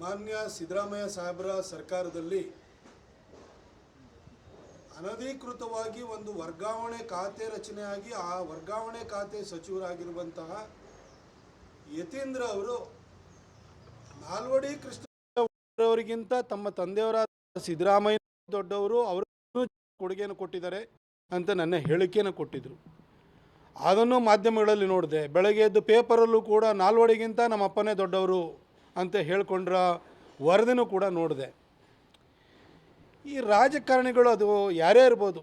ಮಾನ್ಯ ಸಿದ್ದರಾಮಯ್ಯ ಸಾಹೇಬರ ಸರ್ಕಾರದಲ್ಲಿ ಅನಧಿಕೃತವಾಗಿ ಒಂದು ವರ್ಗಾವಣೆ ಖಾತೆ ರಚನೆಯಾಗಿ ಆ ವರ್ಗಾವಣೆ ಖಾತೆ ಸಚಿವರಾಗಿರುವಂತಹ ಯತೀಂದ್ರ ಅವರು ನಾಲ್ವಡಿ ಕೃಷ್ಣ ಅವರಿಗಿಂತ ತಮ್ಮ ತಂದೆಯವರಾದ ಸಿದ್ದರಾಮಯ್ಯ ದೊಡ್ಡವರು ಅವರು ಕೊಡುಗೆಯನ್ನು ಕೊಟ್ಟಿದ್ದಾರೆ ಅಂತ ನನ್ನ ಹೇಳಿಕೆಯನ್ನು ಕೊಟ್ಟಿದ್ದರು ಅದನ್ನು ಮಾಧ್ಯಮಗಳಲ್ಲಿ ನೋಡಿದೆ. ಬೆಳಗ್ಗೆ ಎದ್ದು ಪೇಪರಲ್ಲೂ ಕೂಡ ನಾಲ್ವಡಿಗಿಂತ ನಮ್ಮ ಅಪ್ಪನೇ ದೊಡ್ಡವರು ಅಂತ ಹೇಳ್ಕೊಂಡ್ರ ವರದಿನೂ ಕೂಡ ನೋಡಿದೆ. ಈ ರಾಜಕಾರಣಿಗಳು ಅದು ಯಾರೇ ಇರ್ಬೋದು,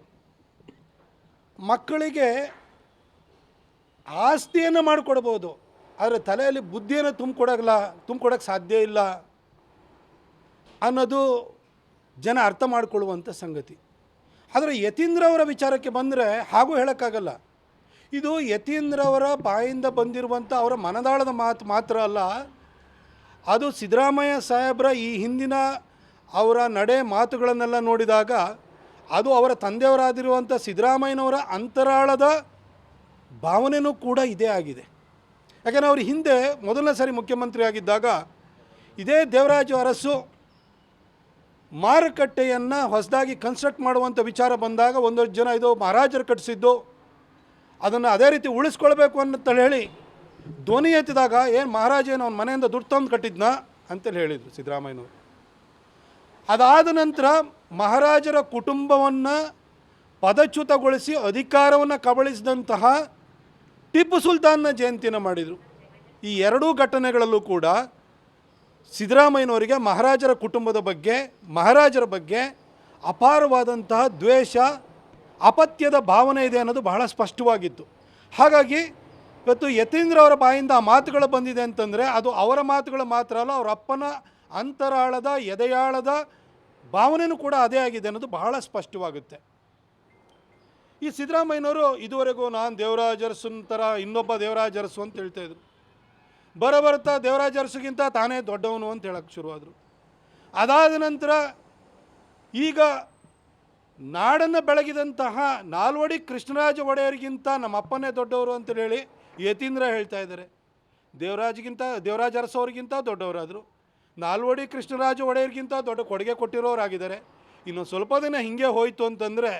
ಮಕ್ಕಳಿಗೆ ಆಸ್ತಿಯನ್ನು ಮಾಡಿಕೊಡ್ಬೋದು, ಆದರೆ ತಲೆಯಲ್ಲಿ ಬುದ್ಧಿಯನ್ನು ತುಂಬಿಕೊಡಲ್ಲ ತುಂಬಿಕೊಡೋಕ್ಕೆ ಸಾಧ್ಯ ಇಲ್ಲ ಅನ್ನೋದು ಜನ ಅರ್ಥ ಮಾಡಿಕೊಳ್ಳುವಂಥ ಸಂಗತಿ. ಆದರೆ ಯತೀಂದ್ರ ಅವರ ವಿಚಾರಕ್ಕೆ ಬಂದರೆ ಹಾಗೂ ಹೇಳೋಕ್ಕಾಗಲ್ಲ. ಇದು ಯತೀಂದ್ರ ಅವರ ಬಾಯಿಂದ ಬಂದಿರುವಂಥ ಅವರ ಮನದಾಳದ ಮಾತು ಮಾತ್ರ ಅಲ್ಲ ಅದು ಸಿದ್ದರಾಮಯ್ಯ ಸಾಹೇಬರ ಈ ಹಿಂದಿನ ಅವರ ನಡೆ ಮಾತುಗಳನ್ನೆಲ್ಲ ನೋಡಿದಾಗ ಅದು ಅವರ ತಂದೆಯವರಾಗಿರುವಂಥ ಸಿದ್ದರಾಮಯ್ಯನವರ ಅಂತರಾಳದ ಭಾವನೆಯೂ ಕೂಡ ಇದೇ ಆಗಿದೆ. ಯಾಕೆಂದರೆ ಅವರು ಹಿಂದೆ ಮೊದಲನೇ ಸಾರಿ ಮುಖ್ಯಮಂತ್ರಿ ಆಗಿದ್ದಾಗ ಇದೇ ದೇವರಾಜು ಅರಸು ಮಾರುಕಟ್ಟೆಯನ್ನು ಹೊಸದಾಗಿ ಕನ್ಸ್ಟ್ರಕ್ಟ್ ಮಾಡುವಂಥ ವಿಚಾರ ಬಂದಾಗ ಒಂದಷ್ಟು ಜನ ಇದು ಮಹಾರಾಜರು ಕಟ್ಟಿಸಿದ್ದು, ಅದನ್ನು ಅದೇ ರೀತಿ ಉಳಿಸ್ಕೊಳ್ಬೇಕು ಅಂತ ಹೇಳಿ ಧ್ವನಿ ಎತ್ತಿದಾಗ ಏನು ಮಹಾರಾಜ ಏನು ಅವ್ನ ಮನೆಯಿಂದ ದುಡ್ಡು ತಂದು ಕಟ್ಟಿದ್ನ ಅಂತೇಳಿ ಹೇಳಿದರು ಸಿದ್ದರಾಮಯ್ಯನವರು. ಅದಾದ ನಂತರ ಮಹಾರಾಜರ ಕುಟುಂಬವನ್ನು ಪದಚ್ಯುತಗೊಳಿಸಿ ಅಧಿಕಾರವನ್ನು ಕಬಳಿಸಿದಂತಹ ಟಿಪ್ಪು ಸುಲ್ತಾನ್ನ ಜಯಂತಿನ ಮಾಡಿದರು. ಈ ಎರಡೂ ಘಟನೆಗಳಲ್ಲೂ ಕೂಡ ಸಿದ್ದರಾಮಯ್ಯನವರಿಗೆ ಮಹಾರಾಜರ ಕುಟುಂಬದ ಬಗ್ಗೆ, ಮಹಾರಾಜರ ಬಗ್ಗೆ ಅಪಾರವಾದಂತಹ ದ್ವೇಷ, ಅಪತ್ಯದ ಭಾವನೆ ಇದೆ ಅನ್ನೋದು ಬಹಳ ಸ್ಪಷ್ಟವಾಗಿತ್ತು. ಹಾಗಾಗಿ ಇವತ್ತು ಯತೀಂದ್ರ ಅವರ ಬಾಯಿಂದ ಆ ಮಾತುಗಳು ಬಂದಿದೆ ಅಂತಂದರೆ ಅದು ಅವರ ಮಾತುಗಳು ಮಾತ್ರ ಅಲ್ಲ, ಅವರ ಅಪ್ಪನ ಅಂತರಾಳದ, ಎದೆಯಾಳದ ಭಾವನೆಯೂ ಕೂಡ ಅದೇ ಆಗಿದೆ ಅನ್ನೋದು ಬಹಳ ಸ್ಪಷ್ಟವಾಗುತ್ತೆ. ಈ ಸಿದ್ದರಾಮಯ್ಯನವರು ಇದುವರೆಗೂ ನಾನು ದೇವರಾಜ ಥರ ಇನ್ನೊಬ್ಬ ದೇವರಾಜ ಅರಸು ಅಂತ ಹೇಳ್ತಾ ಇದ್ರು. ಬರ ಬರ್ತಾ ದೇವರಾಜ ಅರಸುಗಿಂತ ತಾನೇ ದೊಡ್ಡವನು ಅಂತ ಹೇಳಕ್ಕೆ ಶುರುವಾದರು. ಅದಾದ ನಂತರ ಈಗ ನಾಡನ್ನು ಬೆಳಗಿದಂತಹ ನಾಲ್ವಡಿ ಕೃಷ್ಣರಾಜ ಒಡೆಯರಿಗಿಂತ ನಮ್ಮ ಅಪ್ಪನೇ ದೊಡ್ಡವರು ಅಂತ ಹೇಳಿ ಯತೀಂದ್ರ ಹೇಳ್ತಾ ಇದ್ದಾರೆ. ದೇವರಾಜ್ಗಿಂತ, ದೇವರಾಜ ಅರಸು ಅವ್ರಿಗಿಂತ ದೊಡ್ಡವರಾದರು. ನಾಲ್ವಡಿ ಕೃಷ್ಣರಾಜ ಒಡೆಯರ್ಗಿಂತ ದೊಡ್ಡ ಕೊಡುಗೆ ಕೊಟ್ಟಿರೋರಾಗಿದ್ದಾರೆ. ಇನ್ನು ಸ್ವಲ್ಪ ದಿನ ಹಿಂಗೆ ಹೋಯಿತು ಅಂತಂದರೆ,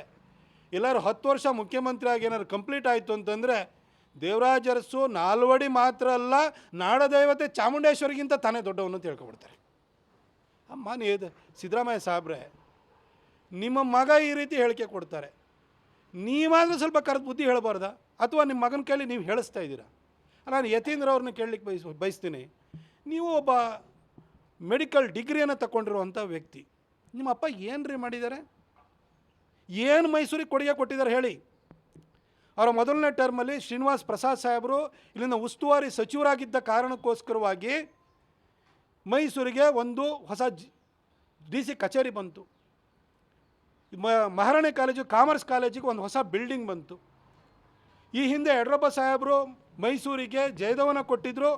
ಎಲ್ಲರೂ ಹತ್ತು ವರ್ಷ ಮುಖ್ಯಮಂತ್ರಿ ಆಗಿ ಏನಾದ್ರು ಕಂಪ್ಲೀಟ್ ಆಯಿತು ಅಂತಂದರೆ, ದೇವರಾಜ ಅರಸು ನಾಲ್ವಡಿ ಮಾತ್ರ ಅಲ್ಲ, ನಾಡದೇವತೆ ಚಾಮುಂಡೇಶ್ವರಿಗಿಂತ ತಾನೇ ದೊಡ್ಡವನು ಅಂತ ಹೇಳ್ಕೊಬಿಡ್ತಾರೆ. ಅಮ್ಮ ಸಿದ್ದರಾಮಯ್ಯ ಸಾಬ್ರೆ, ನಿಮ್ಮ ಮಗ ಈ ರೀತಿ ಹೇಳಿಕೆ ಕೊಡ್ತಾರೆ. ನೀವಾದರೂ ಸ್ವಲ್ಪ ಕರೆದು ಬುದ್ಧಿ ಹೇಳಬಾರ್ದ. ಅಥವಾ ನಿಮ್ಮ ಮಗನ ಕೇಳಿ ನೀವು ಹೇಳಿಸ್ತಾ ಇದ್ದೀರಾ? ನಾನು ಯತೀಂದ್ರ ಅವ್ರನ್ನ ಕೇಳಲಿಕ್ಕೆ ಬಯಸ್, ಬಯಸ್ತೀನಿ. ನೀವು ಒಬ್ಬ ಮೆಡಿಕಲ್ ಡಿಗ್ರಿಯನ್ನು ತಗೊಂಡಿರುವಂಥ ವ್ಯಕ್ತಿ. ನಿಮ್ಮ ಅಪ್ಪ ಏನು ರೀ ಮಾಡಿದ್ದಾರೆ ಏನು ಮೈಸೂರಿಗೆ ಕೊಡುಗೆ ಕೊಟ್ಟಿದ್ದಾರೆ ಹೇಳಿ. ಅವರ ಮೊದಲನೇ ಟರ್ಮಲ್ಲಿ ಶ್ರೀನಿವಾಸ್ ಪ್ರಸಾದ್ ಸಾಹೇಬರು ಇಲ್ಲಿನ ಉಸ್ತುವಾರಿ ಸಚಿವರಾಗಿದ್ದ ಕಾರಣಕ್ಕೋಸ್ಕರವಾಗಿ ಮೈಸೂರಿಗೆ ಒಂದು ಹೊಸ ಡಿ ಸಿ ಕಚೇರಿ ಬಂತು. ಮಹಾರಾಣಿ ಕಾಲೇಜು ಕಾಮರ್ಸ್ ಕಾಲೇಜಿಗೆ ಒಂದು ಹೊಸ ಬಿಲ್ಡಿಂಗ್ ಬಂತು. ಈ ಹಿಂದೆ ಯಡ್ರಪ್ಪ ಸಾಹೇಬರು ಮೈಸೂರಿಗೆ ಜಯದವನ ಕೊಟ್ಟಿದ್ದರು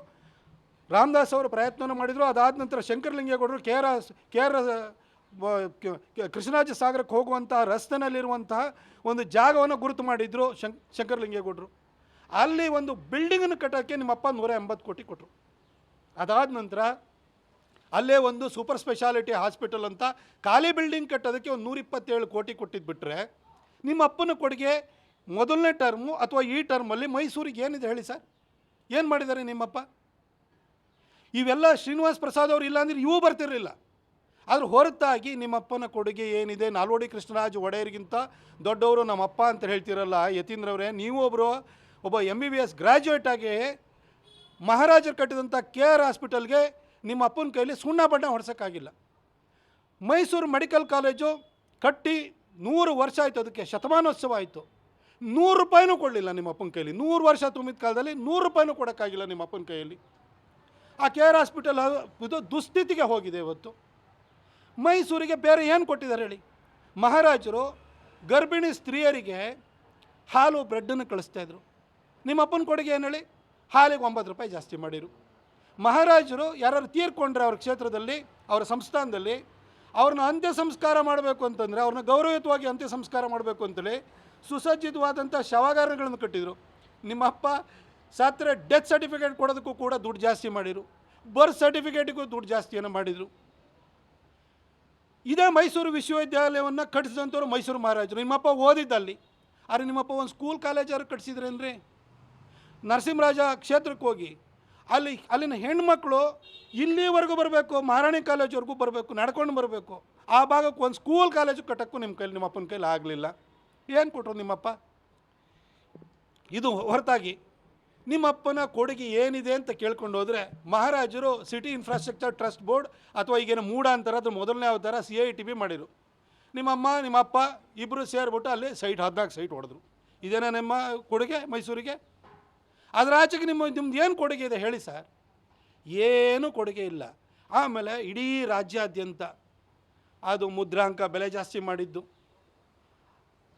ರಾಮದಾಸ್ ಅವರು ಪ್ರಯತ್ನವನ್ನು ಮಾಡಿದರು, ಅದಾದ ನಂತರ ಶಂಕರಲಿಂಗೇಗೌಡರು K R K R Krishnaraja ಸಾಗರಕ್ಕೆ ಹೋಗುವಂತಹ ರಸ್ತೆನಲ್ಲಿರುವಂತಹ ಒಂದು ಜಾಗವನ್ನು ಗುರುತು ಮಾಡಿದರು ಶಂಕ್ ಶಂಕರಲಿಂಗೇಗೌಡರು. ಅಲ್ಲಿ ಒಂದು ಬಿಲ್ಡಿಂಗನ್ನು ಕಟ್ಟೋಕ್ಕೆ ನಿಮ್ಮಪ್ಪ ನೂರ ಎಂಬತ್ತು ಕೋಟಿ ಕೊಟ್ಟರು ಅದಾದ ನಂತರ ಅಲ್ಲೇ ಒಂದು ಸೂಪರ್ ಸ್ಪೆಷಾಲಿಟಿ ಹಾಸ್ಪಿಟಲ್ ಅಂತ ಖಾಲಿ ಬಿಲ್ಡಿಂಗ್ ಕಟ್ಟೋದಕ್ಕೆ ಒಂದು ನೂರಿಪ್ಪತ್ತೇಳು ಕೋಟಿ ಕೊಟ್ಟಿದ್ದು ಬಿಟ್ಟರೆ ನಿಮ್ಮ ಅಪ್ಪನ ಕೊಡುಗೆ ಮೊದಲನೇ ಟರ್ಮು ಅಥವಾ ಈ ಟರ್ಮಲ್ಲಿ ಮೈಸೂರಿಗೆ ಏನಿದೆ ಹೇಳಿ ಸರ್? ಏನು ಮಾಡಿದ್ದಾರೆ ನಿಮ್ಮಪ್ಪ? ಇವೆಲ್ಲ ಶ್ರೀನಿವಾಸ್ ಪ್ರಸಾದ್ ಅವರು ಇಲ್ಲ ಅಂದರೆ ಇವು ಬರ್ತಿರಲಿಲ್ಲ. ಆದ್ರೆ ಹೊರತಾಗಿ ನಿಮ್ಮಪ್ಪನ ಕೊಡುಗೆ ಏನಿದೆ? ನಾಲ್ವಡಿ ಕೃಷ್ಣರಾಜ್ ಒಡೆಯರಿಗಿಂತ ದೊಡ್ಡವರು ನಮ್ಮಪ್ಪ ಅಂತ ಹೇಳ್ತಿರಲ್ಲ ಯತೀಂದ್ರವರೇ ನೀವು ಒಬ್ಬರು ಒಬ್ಬ ಎಂ ಬಿ ಬಿ ಎಸ್ ಗ್ರ್ಯಾಜುಯೇಟಾಗಿ ಮಹಾರಾಜರು ಕಟ್ಟಿದಂಥ ಕೆ ಆರ್ ಹಾಸ್ಪಿಟಲ್ಗೆ ನಿಮ್ಮ ಅಪ್ಪನ ಕೈಲಿ ಸುಣ್ಣ ಬಣ್ಣ ಹೊಡ್ಸೋಕ್ಕಾಗಿಲ್ಲ. ಮೈಸೂರು ಮೆಡಿಕಲ್ ಕಾಲೇಜು ಕಟ್ಟಿ ನೂರು ವರ್ಷ ಆಯಿತು ಅದಕ್ಕೆ, ಶತಮಾನೋತ್ಸವ ಆಯಿತು. ನೂರು ರೂಪಾಯಿನೂ ಕೊಡಲಿಲ್ಲ ನಿಮ್ಮ ಅಪ್ಪನ ಕೈಲಿ ನೂರು ವರ್ಷ ತುಂಬಿದ ಕಾಲದಲ್ಲಿ ನೂರು ರೂಪಾಯಿನೂ ಕೊಡೋಕ್ಕಾಗಿಲ್ಲ ನಿಮ್ಮ ಅಪ್ಪನ ಕೈಯಲ್ಲಿ. ಆ ಕೆ ಆರ್ ಹಾಸ್ಪಿಟಲ್ ಇದು ದುಸ್ಥಿತಿಗೆ ಹೋಗಿದೆ ಇವತ್ತು. ಮೈಸೂರಿಗೆ ಬೇರೆ ಏನು ಕೊಟ್ಟಿದ್ದಾರೆ ಹೇಳಿ? ಮಹಾರಾಜರು ಗರ್ಭಿಣಿ ಸ್ತ್ರೀಯರಿಗೆ ಹಾಲು, ಬ್ರೆಡ್ಡನ್ನು ಕಳಿಸ್ತಾಯಿದ್ರು ನಿಮ್ಮ ಅಪ್ಪನ ಕೊಡುಗೆ ಏನು ಹೇಳಿ? ಹಾಲಿಗೆ ಒಂಬತ್ತು ರೂಪಾಯಿ ಜಾಸ್ತಿ ಮಾಡಿರು. ಮಹಾರಾಜರು ಯಾರು ತೀರ್ಕೊಂಡ್ರೆ ಅವ್ರ ಕ್ಷೇತ್ರದಲ್ಲಿ, ಅವರ ಸಂಸ್ಥಾನದಲ್ಲಿ, ಅವ್ರನ್ನ ಅಂತ್ಯ ಸಂಸ್ಕಾರ ಮಾಡಬೇಕು ಅಂತಂದರೆ, ಅವ್ರನ್ನ ಗೌರವಯುತವಾಗಿ ಅಂತ್ಯ ಸಂಸ್ಕಾರ ಮಾಡಬೇಕು ಅಂತೇಳಿ ಸುಸಜ್ಜಿತವಾದಂಥ ಶವಾಗಾರಗಳನ್ನು ಕಟ್ಟಿದರು. ನಿಮ್ಮಪ್ಪ ಸಾತ್ರೆ ಡೆತ್ ಸರ್ಟಿಫಿಕೇಟ್ ಕೊಡೋದಕ್ಕೂ ಕೂಡ ದುಡ್ಡು ಜಾಸ್ತಿ ಮಾಡಿದರು. ಬರ್ತ್ ಸರ್ಟಿಫಿಕೇಟಿಗೂ ದುಡ್ಡು ಜಾಸ್ತಿಯನ್ನು ಮಾಡಿದರು. ಇದೇ ಮೈಸೂರು ವಿಶ್ವವಿದ್ಯಾಲಯವನ್ನು ಕಟ್ಟಿಸಿದಂಥವ್ರು ಮೈಸೂರು ಮಹಾರಾಜರು. ನಿಮ್ಮಪ್ಪ ಓದಿದ್ದಲ್ಲಿ. ಆದರೆ ನಿಮ್ಮಪ್ಪ ಒಂದು ಸ್ಕೂಲ್ ಕಾಲೇಜಾರು ಅಂದರೆ ನರಸಿಂಹರಾಜ ಕ್ಷೇತ್ರಕ್ಕೆ ಹೋಗಿ ಅಲ್ಲಿ ಅಲ್ಲಿನ ಹೆಣ್ಮಕ್ಳು ಇಲ್ಲಿವರೆಗೂ ಬರಬೇಕು, ಮಹಾರಾಣಿ ಕಾಲೇಜ್ವರೆಗೂ ಬರಬೇಕು, ನಡ್ಕೊಂಡು ಬರಬೇಕು. ಆ ಭಾಗಕ್ಕೆ ಒಂದು ಸ್ಕೂಲ್ ಕಾಲೇಜು ಕಟ್ಟೋಕ್ಕೂ ನಿಮ್ಮ ಕೈಲಿ, ನಿಮ್ಮ ಅಪ್ಪನ ಕೈಲಿ ಆಗಲಿಲ್ಲ. ಏನು ಕೊಟ್ಟರು ನಿಮ್ಮಪ್ಪ? ಇದು ಹೊರತಾಗಿ ನಿಮ್ಮಪ್ಪನ ಕೊಡುಗೆ ಏನಿದೆ ಅಂತ ಕೇಳ್ಕೊಂಡು ಹೋದರೆ, ಮಹಾರಾಜರು ಸಿಟಿ ಇನ್ಫ್ರಾಸ್ಟ್ರಕ್ಚರ್ ಟ್ರಸ್ಟ್ ಬೋರ್ಡ್ ಅಥವಾ ಈಗೇನು ಮೂಡ ಅಂತಾರೆ, ಅದ್ರ ಮೊದಲನೇ ಅವತಾರ ಸಿ ಐ ಟಿ ಬಿ ಮಾಡಿರು. ನಿಮ್ಮಮ್ಮ, ನಿಮ್ಮಪ್ಪ ಇಬ್ಬರು ಸೇರಿಬಿಟ್ಟು ಅಲ್ಲಿ ಸೈಟ್ ಹದಿನಾಲ್ಕು ಸೈಟ್ ಹೊಡೆದ್ರು. ಇದೇನಾ ನಿಮ್ಮ ಕೊಡುಗೆ ಮೈಸೂರಿಗೆ? ಅದರ ಆಚೆಗೆ ನಿಮ್ಮ ನಿಮ್ದು ಏನು ಕೊಡುಗೆ ಇದೆ ಹೇಳಿ ಸರ್? ಏನೂ ಕೊಡುಗೆ ಇಲ್ಲ. ಆಮೇಲೆ ಇಡೀ ರಾಜ್ಯಾದ್ಯಂತ ಅದು ಮುದ್ರಾಂಕ ಬೆಲೆ ಜಾಸ್ತಿ ಮಾಡಿದ್ದು.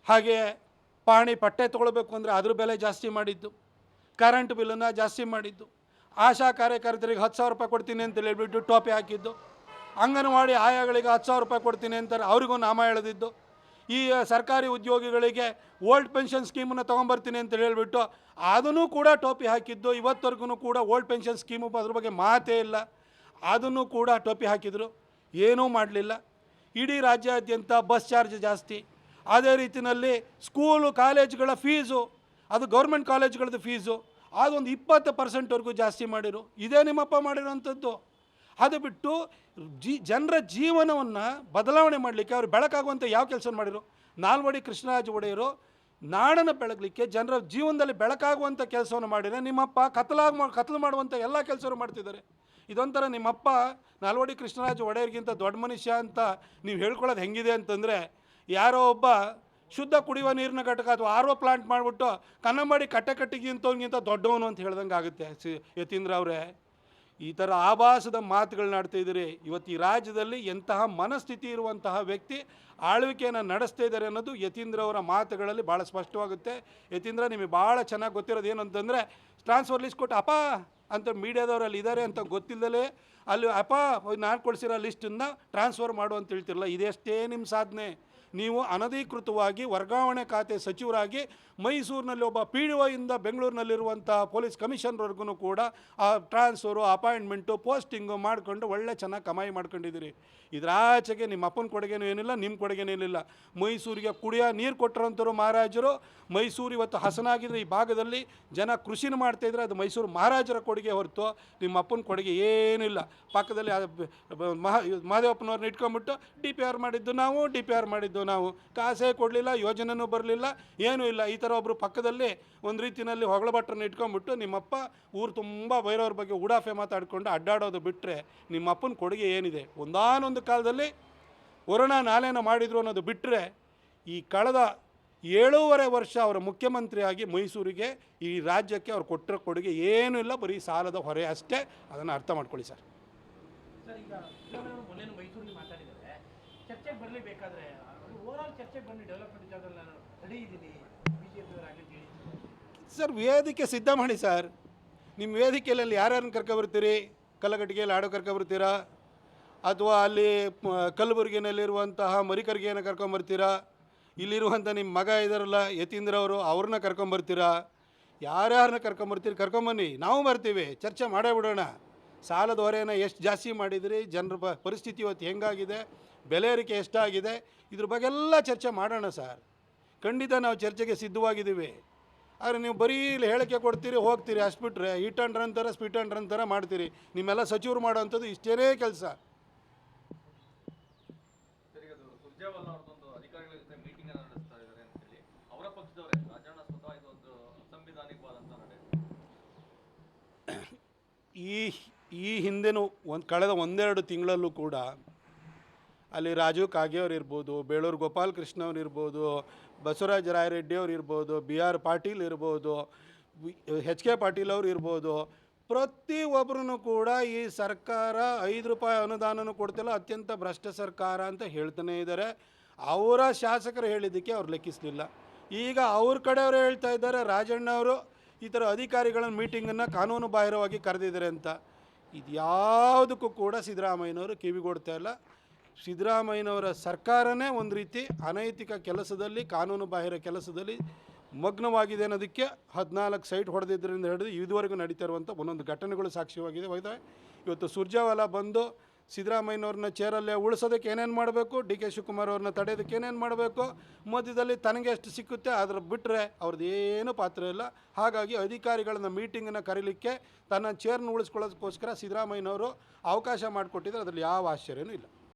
ಹಾಗೆ ಪಾಣಿ ಪಟ್ಟೆ ತೊಗೊಳ್ಬೇಕು ಅಂದರೆ ಅದ್ರ ಬೆಲೆ ಜಾಸ್ತಿ ಮಾಡಿದ್ದು. ಕರೆಂಟ್ ಬಿಲ್ಲನ್ನು ಜಾಸ್ತಿ ಮಾಡಿದ್ದು. ಆಶಾ ಕಾರ್ಯಕರ್ತರಿಗೆ ಹತ್ತು ಸಾವಿರ ರೂಪಾಯಿ ಕೊಡ್ತೀನಿ ಅಂತ ಹೇಳ್ಬಿಟ್ಟು ಟೋಪಿ ಹಾಕಿದ್ದು. ಅಂಗನವಾಡಿ ಆಯಾಗಳಿಗೆ ಹತ್ತು ಸಾವಿರ ರೂಪಾಯಿ ಕೊಡ್ತೀನಿ ಅಂತಾರೆ, ಅವ್ರಿಗೂ ನಾಮ ಎಳೆದಿದ್ದು ಈ ಸರ್ಕಾರಿ ಉದ್ಯೋಗಿಗಳಿಗೆ ಓಲ್ಡ್ ಪೆನ್ಷನ್ ಸ್ಕೀಮನ್ನು ತೊಗೊಂಬರ್ತೀನಿ ಅಂತ ಹೇಳಿಬಿಟ್ಟು ಅದನ್ನು ಕೂಡ ಟೋಪಿ ಹಾಕಿದ್ದು, ಇವತ್ತವರೆಗೂ ಕೂಡ ಓಲ್ಡ್ ಪೆನ್ಷನ್ ಸ್ಕೀಮು ಅದ್ರ ಬಗ್ಗೆ ಮಾತೇ ಇಲ್ಲ. ಅದನ್ನು ಕೂಡ ಟೋಪಿ ಹಾಕಿದರು. ಏನೂ ಮಾಡಲಿಲ್ಲ. ಇಡೀ ರಾಜ್ಯಾದ್ಯಂತ ಬಸ್ ಚಾರ್ಜ್ ಜಾಸ್ತಿ. ಅದೇ ರೀತಿಯಲ್ಲಿ ಸ್ಕೂಲು, ಕಾಲೇಜುಗಳ ಫೀಸು, ಅದು ಗೌರ್ಮೆಂಟ್ ಕಾಲೇಜುಗಳದ್ದು ಫೀಸು, ಅದೊಂದು ಇಪ್ಪತ್ತು ಪರ್ಸೆಂಟ್ವರೆಗೂ ಜಾಸ್ತಿ ಮಾಡಿರು. ಇದೇ ನಿಮ್ಮಪ್ಪ ಮಾಡಿರೋವಂಥದ್ದು. ಅದು ಬಿಟ್ಟು ಜಿ, ಜನರ ಜೀವನವನ್ನು ಬದಲಾವಣೆ ಮಾಡಲಿಕ್ಕೆ ಅವರು ಬೆಳಕಾಗುವಂಥ ಯಾವ ಕೆಲಸ ಮಾಡಿರು ನಾಲ್ವಡಿ ಕೃಷ್ಣರಾಜ ಒಡೆಯರು ನಾಡನ್ನು ಬೆಳಗಲಿಕ್ಕೆ ಜನರ ಜೀವನದಲ್ಲಿ ಬೆಳಕಾಗುವಂಥ ಕೆಲಸವನ್ನು ಮಾಡಿದರೆ ನಿಮ್ಮಪ್ಪ ಕತ್ತಲಾಗ ಕತ್ಲು ಮಾಡುವಂಥ ಎಲ್ಲ ಕೆಲಸವನ್ನು ಮಾಡ್ತಿದ್ದಾರೆ. ಇದೊಂಥರ ನಿಮ್ಮಪ್ಪ ನಾಲ್ವಡಿ ಕೃಷ್ಣರಾಜ ಒಡೆಯರಿಗಿಂತ ದೊಡ್ಡ ಮನುಷ್ಯ ಅಂತ ನೀವು ಹೇಳ್ಕೊಳ್ಳೋದು ಹೆಂಗಿದೆ ಅಂತಂದರೆ, ಯಾರೋ ಒಬ್ಬ ಶುದ್ಧ ಕುಡಿಯುವ ನೀರಿನ ಘಟಕ ಅಥವಾ ಆರ್ ಒ ಪ್ಲಾಂಟ್ ಮಾಡಿಬಿಟ್ಟು ಕನ್ನಂಬಾಡಿ ಕಟ್ಟೆ ಕಟ್ಟಿಗಿಂತವ್ನಿಗಿಂತ ದೊಡ್ಡವನು ಅಂತ ಹೇಳ್ದಂಗೆ ಆಗುತ್ತೆ ಸಿ ಯತೀಂದ್ರ ಅವರೇ. ಈ ಥರ ಆಭಾಸದ ಮಾತುಗಳನ್ನ ಆಡ್ತಾ ಇದ್ದೀರಿ. ಇವತ್ತು ಈ ರಾಜ್ಯದಲ್ಲಿ ಎಂತಹ ಮನಸ್ಥಿತಿ ಇರುವಂತಹ ವ್ಯಕ್ತಿ ಆಳ್ವಿಕೆಯನ್ನು ನಡೆಸ್ತಾ ಇದ್ದಾರೆ ಅನ್ನೋದು ಯತೀಂದ್ರ ಅವರ ಮಾತುಗಳಲ್ಲಿ ಭಾಳ ಸ್ಪಷ್ಟವಾಗುತ್ತೆ. ಯತೀಂದ್ರ, ನಿಮಗೆ ಭಾಳ ಚೆನ್ನಾಗಿ ಗೊತ್ತಿರೋದು ಏನು ಅಂತಂದರೆ ಟ್ರಾನ್ಸ್ಫರ್ ಲಿಸ್ಟ್ ಕೊಟ್ಟು ಅಪ್ಪ ಅಂತ ಮೀಡಿಯಾದವರಲ್ಲಿ ಇದ್ದಾರೆ ಅಂತ ಗೊತ್ತಿಲ್ಲದಲೇ ಅಲ್ಲಿ ಅಪ್ಪ ನಾನು ಕೊಡಿಸಿರೋ ಲಿಸ್ಟನ್ನು ಟ್ರಾನ್ಸ್ಫರ್ ಮಾಡು ಅಂತ ಹೇಳ್ತಿರಲ್ಲ, ಇದೆಷ್ಟೇ ನಿಮ್ಮ ಸಾಧನೆ. ನೀವು ಅನಧಿಕೃತವಾಗಿ ವರ್ಗಾವಣೆ ಖಾತೆ ಸಚಿವರಾಗಿ ಮೈಸೂರಿನಲ್ಲಿ ಒಬ್ಬ ಪಿ ಡಿ ಒಯಿಂದ ಬೆಂಗಳೂರಿನಲ್ಲಿರುವಂಥ ಪೊಲೀಸ್ ಕಮಿಷನರ್ವರೆಗೂ ಕೂಡ ಆ ಟ್ರಾನ್ಸ್ಫರು, ಅಪಾಯಿಂಟ್ಮೆಂಟು, ಪೋಸ್ಟಿಂಗು ಮಾಡಿಕೊಂಡು ಒಳ್ಳೆ ಚೆನ್ನಾಗಿ ಕಮಾಯಿ ಮಾಡ್ಕೊಂಡಿದ್ದೀರಿ. ಇದರಾಚೆಗೆ ನಿಮ್ಮ ಅಪ್ಪನ ಕೊಡುಗೆನೂ ಏನಿಲ್ಲ, ನಿಮ್ಮ ಕೊಡುಗೆನೂ ಏನಿಲ್ಲ. ಮೈಸೂರಿಗೆ ಕುಡಿಯೋ ನೀರು ಕೊಟ್ಟರಂಥವ್ರು ಮಹಾರಾಜರು, ಮೈಸೂರು ಇವತ್ತು ಹಸನಾಗಿದ್ದರೆ ಈ ಭಾಗದಲ್ಲಿ ಜನ ಕೃಷಿನ ಮಾಡ್ತಾಯಿದ್ರೆ ಅದು ಮೈಸೂರು ಮಹಾರಾಜರ ಕೊಡುಗೆ ಹೊರತು ನಿಮ್ಮ ಅಪ್ಪನ ಕೊಡುಗೆ ಏನಿಲ್ಲ. ಪಕ್ಕದಲ್ಲಿ ಮಹಾ, ಮಹದೇವಪ್ಪನವ್ರನ್ನ ಇಟ್ಕೊಂಬಿಟ್ಟು ಡಿ ಪಿ ಆರ್ ಮಾಡಿದ್ದು ನಾವು, ಡಿ ಪಿ ಆರ್ ಮಾಡಿದ್ದು ನಾವು ಕಾಸೇ ಕೊಡಲಿಲ್ಲ, ಯೋಜನೆನೂ ಬರಲಿಲ್ಲ, ಏನೂ ಇಲ್ಲ. ಈ ಥರ ಒಬ್ಬರು ಪಕ್ಕದಲ್ಲಿ ಒಂದು ರೀತಿಯಲ್ಲಿ ಹೊಗಳ ಭಟ್ರನ್ನ ಇಟ್ಕೊಂಡ್ಬಿಟ್ಟು ನಿಮ್ಮಪ್ಪ ಊರು ತುಂಬ ಬೈರೋರ ಬಗ್ಗೆ ಉಡಾಫೆ ಮಾತಾಡಿಕೊಂಡು ಅಡ್ಡಾಡೋದು ಬಿಟ್ಟರೆ ನಿಮ್ಮಪ್ಪನ ಕೊಡುಗೆ ಏನಿದೆ? ಒಂದಾನೊಂದು ಕಾಲದಲ್ಲಿ ವರುಣ ನಾಲೇನ ಮಾಡಿದ್ರು ಅನ್ನೋದು ಬಿಟ್ಟರೆ ಈ ಕಳೆದ ಏಳೂವರೆ ವರ್ಷ ಅವರ ಮುಖ್ಯಮಂತ್ರಿಯಾಗಿ ಮೈಸೂರಿಗೆ ಈ ರಾಜ್ಯಕ್ಕೆ ಅವ್ರು ಕೊಟ್ಟಿರೋ ಕೊಡುಗೆ ಏನೂ ಇಲ್ಲ, ಬರೀ ಸಾಲದ ಹೊರೆ ಅಷ್ಟೇ. ಅದನ್ನು ಅರ್ಥ ಮಾಡ್ಕೊಳ್ಳಿ ಸರ್. ಹೇಳಿ. ಸರ್, ವೇದಿಕೆ ಸಿದ್ಧ ಮಾಡಿ ಸರ್. ನಿಮ್ಮ ವೇದಿಕೆಯಲ್ಲಿ ಯಾರ್ಯಾರನ್ನ ಕರ್ಕೊಬರ್ತೀರಿ ಕಲ್ಲಗಟ್ಟಿಗೆಯಲ್ಲಿ ಆಡೋ ಕರ್ಕೊಬರ್ತೀರಾ ಅಥವಾ ಅಲ್ಲಿ ಕಲಬುರಗಿನಲ್ಲಿರುವಂತಹ ಮರಿಕರ್ಗೆಯನ್ನು ಕರ್ಕೊಂಬರ್ತೀರಾ ಇಲ್ಲಿರುವಂಥ ನಿಮ್ಮ ಮಗ ಇದಾರಲ್ಲ, ಯತೀಂದ್ರ ಅವರು, ಅವ್ರನ್ನ ಕರ್ಕೊಂಬರ್ತೀರಾ ಯಾರ್ಯಾರನ್ನ ಕರ್ಕೊಂಬರ್ತೀರಿ ಕರ್ಕೊಂಬನ್ನಿ ನಾವು ಬರ್ತೀವಿ. ಚರ್ಚೆ ಮಾಡೇ ಬಿಡೋಣ. ಸಾಲದ ಹೊರೆಯನ್ನು ಎಷ್ಟು ಜಾಸ್ತಿ ಮಾಡಿದಿರಿ? ಜನರ ಪರಿಸ್ಥಿತಿ ಇವತ್ತು ಹೆಂಗಾಗಿದೆ? ಬೆಲೆ ಏರಿಕೆ ಎಷ್ಟಾಗಿದೆ? ಇದ್ರ ಬಗ್ಗೆ ಎಲ್ಲ ಚರ್ಚೆ ಮಾಡೋಣ ಸರ್. ಖಂಡಿತ ನಾವು ಚರ್ಚೆಗೆ ಸಿದ್ಧವಾಗಿದ್ದೀವಿ. ಆದರೆ ನೀವು ಬರೀ ಇಲ್ಲಿ ಹೇಳಿಕೆ ಕೊಡ್ತೀರಿ ಹೋಗ್ತೀರಿ ಅಷ್ಟು ಬಿಟ್ಟರೆ ಹಿಟ್ ಆ್ಯಂಡ್ ರನ್ ಥರ ಸ್ಪಿಟ್ ಆ್ಯಂಡ್ ರನ್ ಥರ ಮಾಡ್ತೀರಿ. ನಿಮ್ಮೆಲ್ಲ ಸಚಿವರು ಮಾಡೋವಂಥದ್ದು ಇಷ್ಟೇ ಕೆಲಸ. ಈ ಈ ಹಿಂದೆನೂ ಒಂದು ಕಳೆದ ಒಂದೆರಡು ತಿಂಗಳಲ್ಲೂ ಕೂಡ ಅಲ್ಲಿ ರಾಜು ಕಾಗೆ ಅವ್ರು ಇರ್ಬೋದು, ಬೇಳೂರು ಗೋಪಾಲ್ ಕೃಷ್ಣ ಅವ್ರು ಇರ್ಬೋದು, ಬಸವರಾಜ ರಾಯರೆಡ್ಡಿ ಅವ್ರು ಇರ್ಬೋದು, ಬಿ ಆರ್ ಪಾಟೀಲ್ ಇರ್ಬೋದು ಎಚ್ ಕೆ ಪಾಟೀಲ್ ಅವ್ರು ಇರ್ಬೋದು. ಪ್ರತಿಯೊಬ್ಬರೂ ಕೂಡ ಈ ಸರ್ಕಾರ ಐದು ರೂಪಾಯಿ ಅನುದಾನನೂ ಕೊಡ್ತಿಲ್ಲ, ಅತ್ಯಂತ ಭ್ರಷ್ಟ ಸರ್ಕಾರ ಅಂತ ಹೇಳ್ತಾನೆ ಇದ್ದಾರೆ. ಅವರ ಶಾಸಕರು ಹೇಳಿದ್ದಕ್ಕೆ ಅವ್ರು ಲೆಕ್ಕಿಸಲಿಲ್ಲ. ಈಗ ಅವ್ರ ಕಡೆಯವರು ಹೇಳ್ತಾ ಇದ್ದಾರೆ, ರಾಜಣ್ಣ ಅವರು ಈ ಥರ ಅಧಿಕಾರಿಗಳ ಮೀಟಿಂಗನ್ನು ಕಾನೂನು ಬಾಹಿರವಾಗಿ ಕರೆದಿದ್ದಾರೆ ಅಂತ. ಇದು ಯಾವುದಕ್ಕೂ ಕೂಡ ಸಿದ್ದರಾಮಯ್ಯನವರು ಕಿವಿಗೊಡ್ತಾ ಇಲ್ಲ. ಸಿದ್ದರಾಮಯ್ಯನವರ ಸರ್ಕಾರನೇ ಒಂದು ರೀತಿ ಅನೈತಿಕ ಕೆಲಸದಲ್ಲಿ, ಕಾನೂನು ಬಾಹಿರ ಕೆಲಸದಲ್ಲಿ ಮಗ್ನವಾಗಿದೆ ಅನ್ನೋದಕ್ಕೆ ಹದಿನಾಲ್ಕು ಸೈಟ್ ಹೊಡೆದಿದ್ದರಿಂದ ಹಿಡಿದು ಇದುವರೆಗೂ ನಡೀತಾ ಇರುವಂಥ ಒಂದೊಂದು ಘಟನೆಗಳು ಸಾಕ್ಷಿವಾಗಿದೆ ಹೋಗಿದ್ದಾವೆ ಇವತ್ತು ಸುರ್ಜಾವಾಲ ಬಂದು ಸಿದ್ದರಾಮಯ್ಯನವ್ರನ್ನ ಚೇರಲ್ಲೇ ಉಳಿಸೋದಕ್ಕೆ ಏನೇನು ಮಾಡಬೇಕು? ಡಿ ಕೆ ಶಿವಕುಮಾರ್ ಅವ್ರನ್ನ ತಡೆಯೋದಕ್ಕೆ ಏನೇನು ಮಾಡಬೇಕು? ಮಧ್ಯದಲ್ಲಿ ತನಗೆ ಎಷ್ಟು ಸಿಕ್ಕುತ್ತೆ ಅದ್ರ ಬಿಟ್ಟರೆ ಅವ್ರದ್ದು ಏನೂ ಪಾತ್ರ ಇಲ್ಲ. ಹಾಗಾಗಿ ಅಧಿಕಾರಿಗಳನ್ನ ಮೀಟಿಂಗನ್ನು ಕರೀಲಿಕ್ಕೆ ತನ್ನ ಚೇರ್ನ ಉಳಿಸ್ಕೊಳ್ಳೋದಕ್ಕೋಸ್ಕರ ಸಿದ್ದರಾಮಯ್ಯನವರು ಅವಕಾಶ ಮಾಡಿಕೊಟ್ಟಿದ್ರೆ ಅದರಲ್ಲಿ ಯಾವ ಆಶ್ಚರ್ಯನೂ ಇಲ್ಲ.